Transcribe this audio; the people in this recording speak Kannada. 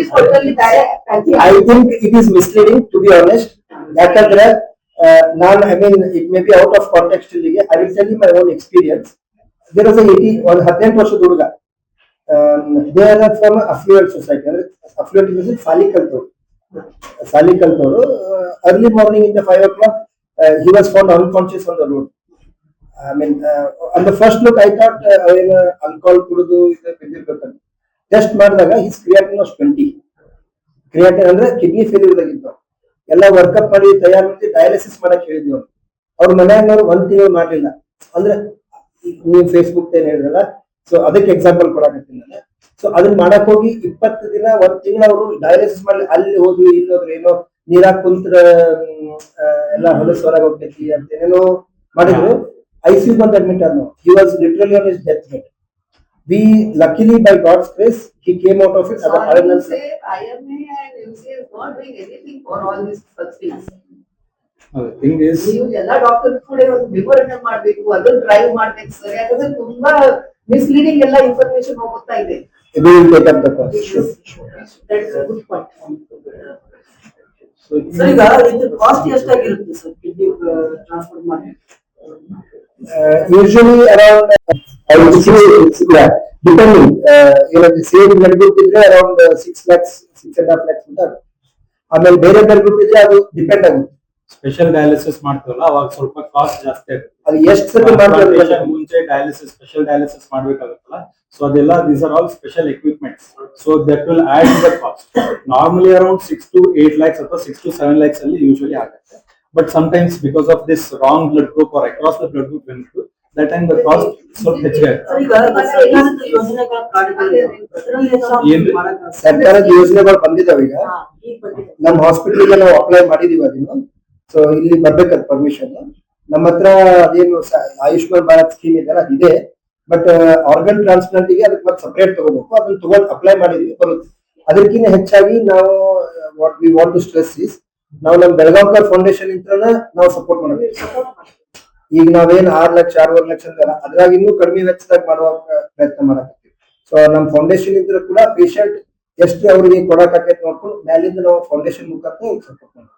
ಇಂಗ್ಲಿಷ್ ಕೊಟ್ಟಲ್ಲಿ ಬೇರೆ I think it is misleading to be honest ಯಾಕಂದ್ರೆ ನಾನು I mean it may be out of context ಇಲ್ಲಿಗೆ I will tell my own experience there is eighty ಒಂದು ಹದಿನೆಂಟು ವರ್ಷದ ಹುಡುಗ they are from affluent society ಅಂದ್ರೆ ಅಫ್ಲೂಯೆಂಟ್ ಇನ್ ಸಾಲಿ ಕಲ್ತವ್ರು ಸಾಲಿ ಕಲ್ತವ್ರು early morning in the five o'clock he was found unconscious on the road I mean on the first look I thought ಅವೇನು ಆಲ್ಕೋಹಾಲ್ ಕುಡಿದು ಇದು ಬಿದ್ದಿರ್ಬೇಕಂತ Test ಮಾಡಿದಾಗ his creatinine was twenty creatinine ಅಂದ್ರೆ ಕಿಡ್ನಿ ಫೇಲ್ಯೂರ್ ಆಗಿದ್ದು ಎಲ್ಲ ವರ್ಕಪ್ ಮಾಡಿ ತಯಾರು ಮಾಡಿ ಡಯಾಲಿಸಿಸ್ ಮಾಡಕ್ ಹೇಳಿದ್ವಿ ಅವ್ರು. ಅವ್ರ ಮನೆಯವ್ರು ಒಂದ್ ತಿಂಗಳು ಮಾಡಲಿಲ್ಲ. ಅಂದ್ರೆ ನೀವು ಫೇಸ್ಬುಕ್ ಏನ್ ಹೇಳಿದ್ರಲ್ಲ ಸೊ ಅದಕ್ಕೆ ಎಕ್ಸಾಂಪಲ್ ಕೊಡಕತ್ತೀನಿ ನಾನು ಸೊ ಅದನ್ನ ಮಾಡಕ್ ಹೋಗಿ ಇಪ್ಪತ್ತು ದಿನ, ಒಂದ್ ತಿಂಗಳು ಅವರು ಡಯಾಲಿಸಿಸ್ ಮಾಡಲಿ, ಅಲ್ಲಿ ಹೋದ್ರು ಇಲ್ಲಿ ಹೋದ್ರು ಏನೋ ನೀರಾಗ ಕುಂತ್ರ ಎಲ್ಲ ಹೊಲಸ್ ಹೊರಗೆ ಹೋಗ್ತೈತಿ ಅಂತ ಏನೇನೋ ಮಾಡಿದ್ರು. ಐಸಿಯು ಬಂದ್ ಅಡ್ಮಿಟ್ ಆದ್ರು he was literally on his death bed We luckily by God's grace he came out of it So ಅದರ I will awareness say IMA and MCA is not doing anything for all these such things. Thing is ನೀವು ಎಲ್ಲ ಡಾಕ್ಟರ್ ಕೂಡ ಒಂದು ವಿವರಣೆ ಮಾಡ್ಬೇಕು ಅದನ್ನ ಡ್ರೈವ್ ಮಾಡ್ಬೇಕು ಸರ್ ಯಾಕಂದ್ರೆ ತುಂಬಾ ಮಿಸ್ಲೀಡಿಂಗ್ ಎಲ್ಲ ಇನ್ಫಾರ್ಮೇಶನ್ ಹೋಗ್ತಾ ಇದೆ we will take up the cost. That's a good point. Sir ಈಗ ಇದ್ರ ಕಾಸ್ಟ್ ಎಷ್ಟಾಗಿರುತ್ತೆ ಸರ್ ಕಿಡ್ನಿ ಟ್ರಾನ್ಸ್ಫರ್ ಮಾಡಿ Uh, usually around, uh, say, it's, yeah, depending, uh, you know, the same blood group ಇದ್ರೆ around uh, six lakhs, six and a half lakhs ಅಂತ ಆಮೇಲೆ ಬೇರೆ ಬ್ಲಡ್ ಗ್ರೂಪ್ ಇದ್ರೆ ಅದು ಡಿಪೆಂಡ್ ಆಗುತ್ತೆ ಸ್ಪೆಷಲ್ ಡಯಾಲಿಸಿಸ್ ಮಾಡ್ತೀವಲ್ಲ ಅವಾಗ ಸ್ವಲ್ಪ ಕಾಸ್ಟ್ ಜಾಸ್ತಿ ಆಗುತ್ತೆ. ಅದು ಎಷ್ಟು ಸತಿ ಮಾಡ್ತಾರೆ? Transplantation ಮುಂಚೆ ಡಯಾಲಿಸಿಸ್ ಸ್ಪೆಷಲ್ ಡಯಾಲಿಸಿಸ್ ಮಾಡ್ಬೇಕಾಗುತ್ತಲ್ಲ. ಸೊ ಅದೆಲ್ಲ these are all special equipments so that will add the cost normally around six to eight lakhs ಅಥವಾ ಸಿಕ್ಸ್ ಟು ಸೆವೆನ್ ಲ್ಯಾಕ್ಸ್ ಅಲ್ಲಿ ಯೂಶಲಿ ಆಗುತ್ತೆ. But sometimes because of this wrong blood group are across the blood group, that time the cost ಸ್ವಲ್ಪ ಹೆಚ್ಚಿಗೆ ಸರ್ಕಾರದ ಯೋಜನೆಗಳ ಬಂದಿದಾವ ಈಗ. ಹಾ, ಹಾಸ್ಪಿಟಲ್ಗೆ ನಮ್ಮ ಹಾಸ್ಪಿಟಲ್ಗೆ ನಾವು ಅಪ್ಲೈ ಮಾಡಿದೀವಿ ಅದನ್ನು. ಸೊ ಇಲ್ಲಿ ಬರ್ಬೇಕಂತ ಪರ್ಮಿಷನ್ ನಮ್ಮ ಹತ್ರ ಅದೇನು ಆಯುಷ್ಮಾನ್ ಭಾರತ್ ಸ್ಕೀಮ್ ಇದೆ ಅದಿದೆ. ಬಟ್ ಆರ್ಗನ್ ಟ್ರಾನ್ಸ್ಪ್ಲಾಂಟ್ಗೆ ಅದಕ್ಕೆ ಮತ್ತೆ ಸಪರೇಟ್ ತಗೋಬೇಕು. ಅದನ್ನ ತಗೊಂಡು ಅಪ್ಲೈ ಮಾಡಿದೀವಿ. ಬರುತ್ತೆ ಅದಕ್ಕಿಂತ ಹೆಚ್ಚಾಗಿ ನಾವು what we want to stress is ನಾವು ನಮ್ ಬೆಳಗಾವ್ಕರ್ ಫೌಂಡೇಶನ್ ಇಂತ್ರನ ನಾವು ಸಪೋರ್ಟ್ ಮಾಡಬೇಕು ಈಗ ನಾವೇನ್ ಆರ್ ಲಕ್ಷ, ಆರೂವರೆ ಲಕ್ಷ ಅಂತ ಅದ್ರಾಗ ಇನ್ನೂ ಕಡಿಮೆ ವೆಚ್ಚದಾಗ ಮಾಡುವ ಪ್ರಯತ್ನ ಮಾಡಕತ್ತೀವಿ. ಸೊ ನಮ್ ಫೌಂಡೇಶನ್ ಇದ್ರ ಕೂಡ ಪೇಷಂಟ್ ಎಷ್ಟು ಅವ್ರಿಗೆ ಕೊಡಕ್ ನೋಡ್ಕೊಂಡು, ಮ್ಯಾಲಿಂದ ನಾವು ಫೌಂಡೇಶನ್ ಮುಖಾಂತರ ಸಪೋರ್ಟ್ ಮಾಡ್ತೀವಿ.